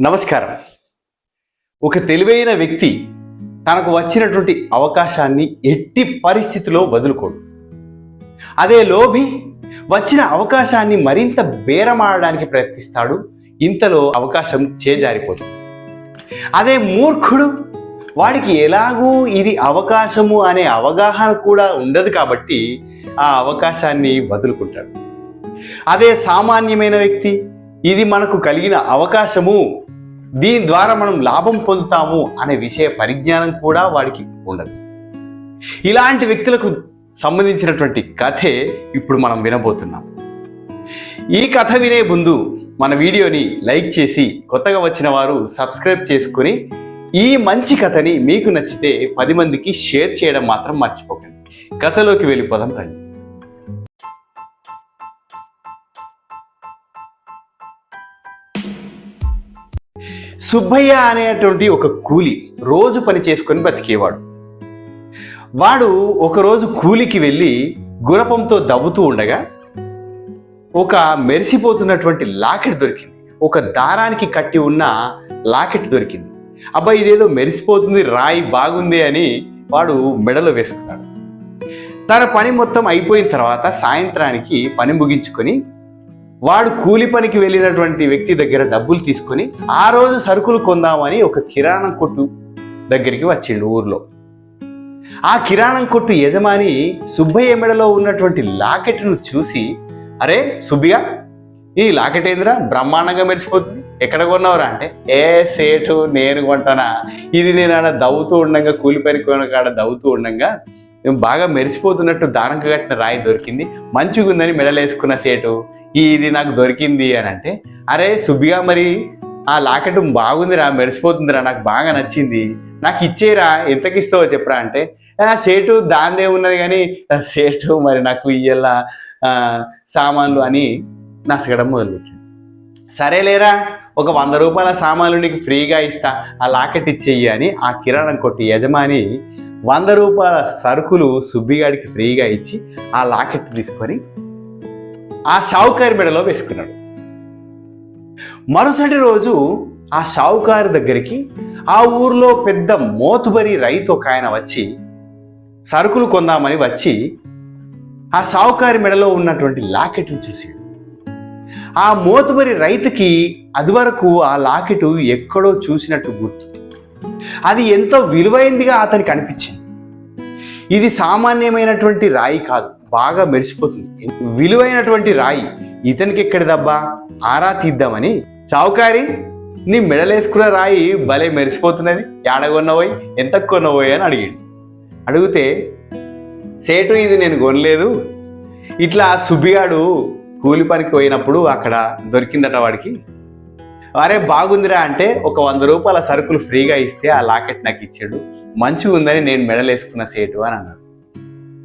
నమస్కారం. ఒక తెలివైన వ్యక్తి తనకు వచ్చినటువంటి అవకాశాన్ని ఎట్టి పరిస్థితిలో వదులుకోడు. అదే లోభి వచ్చిన అవకాశాన్ని మరింత బేరమాడడానికి ప్రయత్నిస్తాడు. ఇంతలో అవకాశం చేజారిపోతుంది అదే మూర్ఖుడు వాడికి ఎలాగూ ఇది అవకాశము అనే అవగాహన కూడా ఉండదు కాబట్టి ఆ అవకాశాన్ని వదులుకుంటాడు. అదే సామాన్యమైన వ్యక్తి ఇది మనకు కలిగిన అవకాశము. దీని ద్వారా మనం లాభం పొందుతాము అనే విషయ పరిజ్ఞానం కూడా వాడికి ఉండదు. ఇలాంటి వ్యక్తులకు సంబంధించినటువంటి కథే ఇప్పుడు మనం వినబోతున్నాం. ఈ కథ వినే ముందు మన వీడియోని లైక్ చేసి కొత్తగా వచ్చిన వారు సబ్స్క్రైబ్ చేసుకొని ఈ మంచి కథని మీకు నచ్చితే పది మందికి షేర్ చేయడం మాత్రం మర్చిపోకండి. కథలోకి వెళ్ళిపోదాం రండి. సుబ్బయ్య అనేటువంటి ఒక కూలి రోజు పని చేసుకొని బతికేవాడు వాడు ఒకరోజు కూలికి వెళ్ళి గురపంతో దవ్వుతూ ఉండగా ఒక మెరిసిపోతున్నటువంటి లాకెట్ దొరికింది. ఒక దారానికి కట్టి ఉన్న లాకెట్ దొరికింది. అబ్బాయి ఇదేదో మెరిసిపోతుంది రాయి బాగుంది అని వాడు మెడలో వేసుకున్నాడు. తన పని మొత్తం అయిపోయిన తర్వాత సాయంత్రానికి పని ముగించుకొని వాడు కూలి పనికి వెళ్ళినటువంటి వ్యక్తి దగ్గర డబ్బులు తీసుకొని ఆ రోజు సరుకులు కొందామని ఒక కిరాణం కొట్టు దగ్గరికి వచ్చిండు ఊర్లో. ఆ కిరాణం కొట్టు యజమాని సుబ్బయ్య మెడలో ఉన్నటువంటి లాకెట్ను చూసి అరే సుబ్బిగా ఈ లాకెట్ ఏందిరా? బ్రహ్మాండంగా మెరిసిపోతుంది. ఎక్కడ కొన్నావురా? అంటే ఏ సేటు నేను కొంటానా? ఇది నేను ఆడ దవ్వుతూ ఉండంగా కూలి పనికి కాడ దవ్వుతూ ఉండంగా బాగా మెరిసిపోతున్నట్టు దారంగా కట్టిన రాయి దొరికింది. మంచిగా ఉందని మెడలేసుకున్న సేటు. ఇది నాకు దొరికింది అని అంటే అరే సుబ్బిగా మరి ఆ లాకెట్ బాగుందిరా మెరిసిపోతుందిరా నాకు బాగా నచ్చింది. నాకు ఇచ్చేరా ఎంతకి ఇస్తావో చెప్పరా అంటే "ఆ, సేటు దాందే ఉన్నది కానీ "ఆ, సేటు మరి నాకు ఇయ్యాల సామాన్లు అని నసగడం మొదలుపెట్టాడు. సరేలేరా ఒక వంద రూపాయల సామాన్లు నీకు ఫ్రీగా ఇస్తా ఆ లాకెట్ ఇచ్చేయి అని ఆ కిరాణం కొట్టి యజమాని వంద రూపాయల సరుకులు సుబ్బిగాడికి ఫ్రీగా ఇచ్చి ఆ లాకెట్ తీసుకొని ఆ షావుకారి మెడలో వేసుకున్నాడు. మరుసటి రోజు ఆ షావుకారి దగ్గరికి ఆ ఊర్లో పెద్ద మోతుబరి రైతు ఒక ఆయన వచ్చి సరుకులు కొందామని వచ్చి ఆ షావుకారి మెడలో ఉన్నటువంటి లాకెట్ను చూసాడు ఆ మోతుబరి రైతుకి అది వరకు ఆ లాకెట్ ఎక్కడో చూసినట్టు గుర్తు. అది ఎంతో విలువైందిగా అతనికి అనిపించింది. ఇది సామాన్యమైనటువంటి రాయి కాదు. బాగా మెరిసిపోతుంది. విలువైనటువంటి రాయి ఇతనికి ఎక్కడిదబ్బా? ఆరా తీద్దామని. చౌకారి నీ మెడలేసుకున్న రాయి భలే మెరిసిపోతున్నది. ఏడగొన్నవోయ్ ఎంత కొన్నవోయ్ అని అడిగాడు. అడిగితే సేటు ఇది నేను కొనలేదు. ఇట్లా సుబ్బిగాడు కూలి పనికి పోయినప్పుడు అక్కడ దొరికిందట వాడికి. అరే బాగుందిరా అంటే ఒక వంద రూపాయల సరుకులు ఫ్రీగా ఇస్తే ఆ లాకెట్ నాకు ఇచ్చాడు. మంచిగా ఉందని నేను మెడలేసుకున్న సేటు అని అన్నాడు.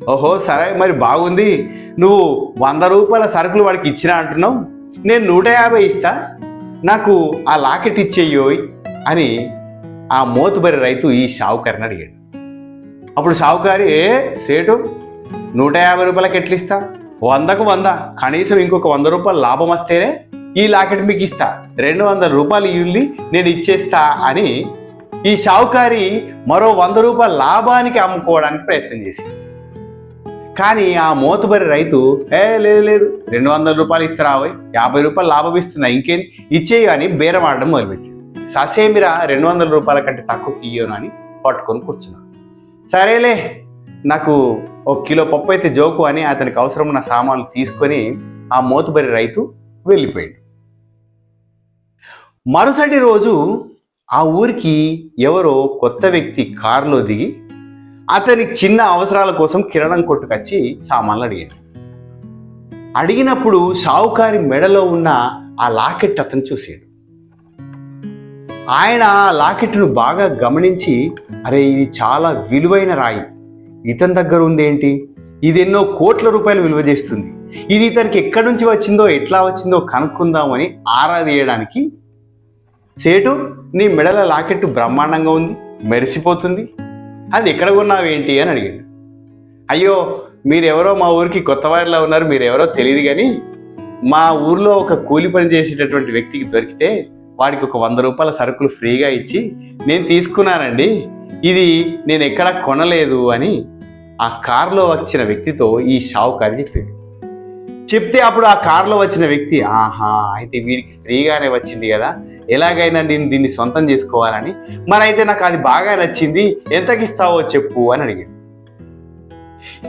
ఓహో సరే మరి బాగుంది. నువ్వు వంద రూపాయల సరుకులు వాడికి ఇచ్చినా అంటున్నావు. నేను నూట యాభై ఇస్తా. నాకు ఆ లాకెట్ ఇచ్చేయోయ్ అని ఆ మోతుబరి రైతు ఈ షావుకారిని అడిగాడు. అప్పుడు షావుకారి ఏ సేటు నూట యాభై రూపాయలకి ఎట్లా ఇస్తా వందకు వంద కనీసం ఇంకొక వంద రూపాయలు లాభం వస్తేనే ఈ లాకెట్ మీకు ఇస్తా. రెండు వందల రూపాయలు ఇల్లి నేను ఇచ్చేస్తా అని ఈ షావుకారి మరో వంద రూపాయల లాభానికి అమ్ముకోవడానికి ప్రయత్నం చేసింది. కానీ ఆ మోతుబరి రైతు ఏ లేదు లేదు. రెండు వందల రూపాయలు ఇస్తారావోయ్ యాభై రూపాయలు లాభం ఇస్తున్నా ఇంకేం? ఇచ్చేయి అని బేరం ఆడడం మొదలుపెట్టాడు ససేమిరా రెండు వందల రూపాయల కంటే తక్కువకి ఇయ్యను అని పట్టుకొని కూర్చున్నాను సరేలే నాకు ఒక కిలో పప్పు అయితే జోకు అని అతనికి అవసరం ఉన్న సామాన్లు తీసుకొని ఆ మోతుబరి రైతు వెళ్ళిపోయాడు. మరుసటి రోజు ఆ ఊరికి ఎవరో కొత్త వ్యక్తి కారులో దిగి అతని చిన్న అవసరాల కోసం కిరణం కొట్టుకొచ్చి సామాన్లు అడిగాడు. అడిగినప్పుడు షావుకారి మెడలో ఉన్న ఆ లాకెట్ అతను చూశాడు. ఆయన ఆ లాకెట్ను బాగా గమనించి అరే ఇది చాలా విలువైన రాయి. ఇతని దగ్గర ఉందేంటి ఇది ఎన్నో కోట్ల రూపాయలు విలువ చేస్తుంది. ఇది ఇతనికి ఎక్కడి నుంచి వచ్చిందో ఎట్లా వచ్చిందో కనుక్కుందామని ఆరా తీయడానికి సేటు నీ మెడల లాకెట్ బ్రహ్మాండంగా ఉంది. మెరిసిపోతుంది. అది ఎక్కడ కొన్నావేంటి? అని అడిగాడు. అయ్యో మీరెవరో మా ఊరికి కొత్త వారిలో ఉన్నారు మీరెవరో తెలియదు కానీ మా ఊర్లో ఒక కూలి పని చేసేటటువంటి వ్యక్తికి దొరికితే వాడికి ఒక వంద రూపాయల సరుకులు ఫ్రీగా ఇచ్చి నేను తీసుకున్నానండి. ఇది నేను ఎక్కడా కొనలేదు అని ఆ కారులో వచ్చిన వ్యక్తితో ఈ షావుకారు చెప్పింది. చెప్తే అప్పుడు ఆ కారులో వచ్చిన వ్యక్తి ఆహా అయితే వీడికి ఫ్రీగానే వచ్చింది కదా. ఎలాగైనా నేను దీన్ని సొంతం చేసుకోవాలని. మరైతే నాకు అది బాగా నచ్చింది. ఎంతకి ఇస్తావో చెప్పు అని అడిగాడు.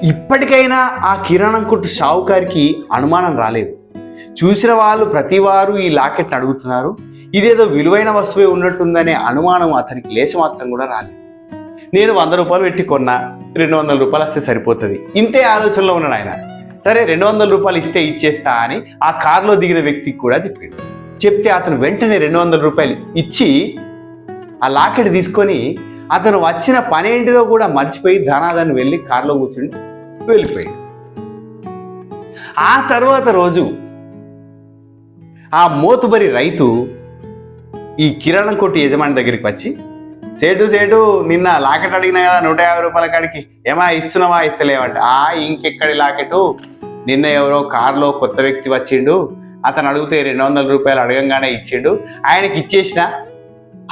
ఇప్పటికైనా ఆ కిరాణం కొట్టు షావుకారికి అనుమానం రాలేదు. చూసిన వాళ్ళు ప్రతివారు ఈ లాకెట్ని అడుగుతున్నారు. ఇదేదో విలువైన వస్తువే ఉన్నట్టుందనే అనుమానం అతనికి లేచి మాత్రం కూడా రాలేదు. నేను వంద రూపాయలు పెట్టి కొన్నా. రెండు వందల రూపాయలు వస్తే సరిపోతుంది. ఇంతే ఆలోచనలో ఉన్నాడు ఆయన. సరే రెండు వందల రూపాయలు ఇస్తే ఇచ్చేస్తా అని ఆ కారులో దిగిన వ్యక్తికి కూడా చెప్పాడు. చెప్తే అతను వెంటనే రెండు వందల రూపాయలు ఇచ్చి ఆ లాకెట్ తీసుకొని అతను వచ్చిన పని ఏంటిదో కూడా మర్చిపోయి ధనాదాన్ని వెళ్ళి కారులో కూర్చుని వెళ్ళిపోయాడు. ఆ తర్వాత రోజు ఆ మోతుబరి రైతు ఈ కిరాణం కొట్టు యజమాని దగ్గరికి వచ్చి సేటు సేటు నిన్న లాకెట్ అడిగినా కదా నూట యాభై రూపాయల కాడికి. ఏమా ఇస్తున్నావా ఇస్తలేవంట. ఆ ఇంకెక్కడి లాకెటు? నిన్న ఎవరో కారులో కొత్త వ్యక్తి వచ్చిండు. అతను అడిగితే రెండు వందల రూపాయలు అడగంగానే ఇచ్చిండు. ఆయనకి ఇచ్చేసిన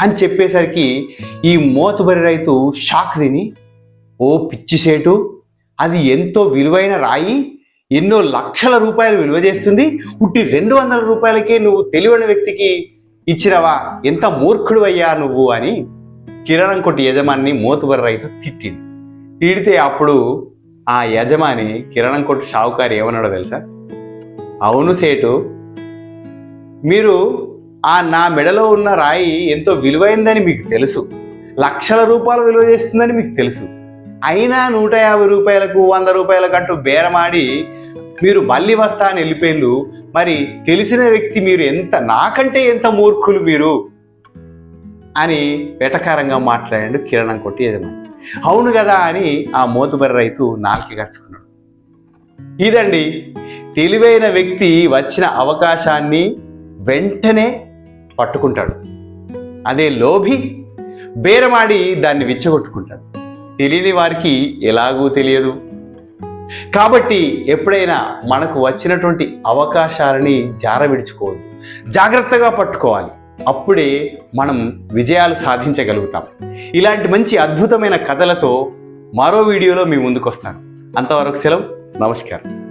అని చెప్పేసరికి ఈ మోతుబరి రైతు షాక్ తిని ఓ పిచ్చి సేటు అది ఎంతో విలువైన రాయి ఎన్నో లక్షల రూపాయలు విలువ చేస్తుంది. ఉట్టి రెండు వందల రూపాయలకే నువ్వు తెలివైన వ్యక్తికి ఇచ్చినవా? ఎంత మూర్ఖుడు అయ్యా నువ్వు అని కిరాణం కొట్టి యజమాని మోతుబరి రైతు తిట్టింది. తిడితే అప్పుడు ఆ యజమాని కిరాణం కొట్టు షావుకారు ఏమన్నాడో తెలుసా? అవును సేటు మీరు ఆ నా మెడలో ఉన్న రాయి ఎంతో విలువైందని మీకు తెలుసు. లక్షల రూపాయలు విలువ చేస్తుందని మీకు తెలుసు. అయినా నూట యాభై రూపాయలకు వంద రూపాయలకు అంటూ బేరమాడి మీరు మళ్ళీ వస్తా అని వెళ్ళిపోయిండు మరి తెలిసిన వ్యక్తి మీరు ఎంత నాకంటే ఎంత మూర్ఖులు మీరు? అని వెటకారంగా మాట్లాడాడు కిరణం కొట్టి యజమాని. అవును కదా అని ఆ మోతుబరి రైతు నాలుక గడుచుకున్నాడు ఇదండి తెలివైన వ్యక్తి వచ్చిన అవకాశాన్ని వెంటనే పట్టుకుంటాడు. అదే లోభి బేరమాడి దాన్ని విచ్చగొట్టుకుంటాడు. తెలియని వారికి ఎలాగూ తెలియదు. కాబట్టి ఎప్పుడైనా మనకు వచ్చినటువంటి అవకాశాలని జార విడుచుకోవద్దు జాగ్రత్తగా పట్టుకోవాలి. అప్పుడే మనం విజయాలు సాధించగలుగుతాం. ఇలాంటి మంచి అద్భుతమైన కథలతో మరో వీడియోలో మీ ముందుకు వస్తాను అంతవరకు సెలవు. నమస్కారం.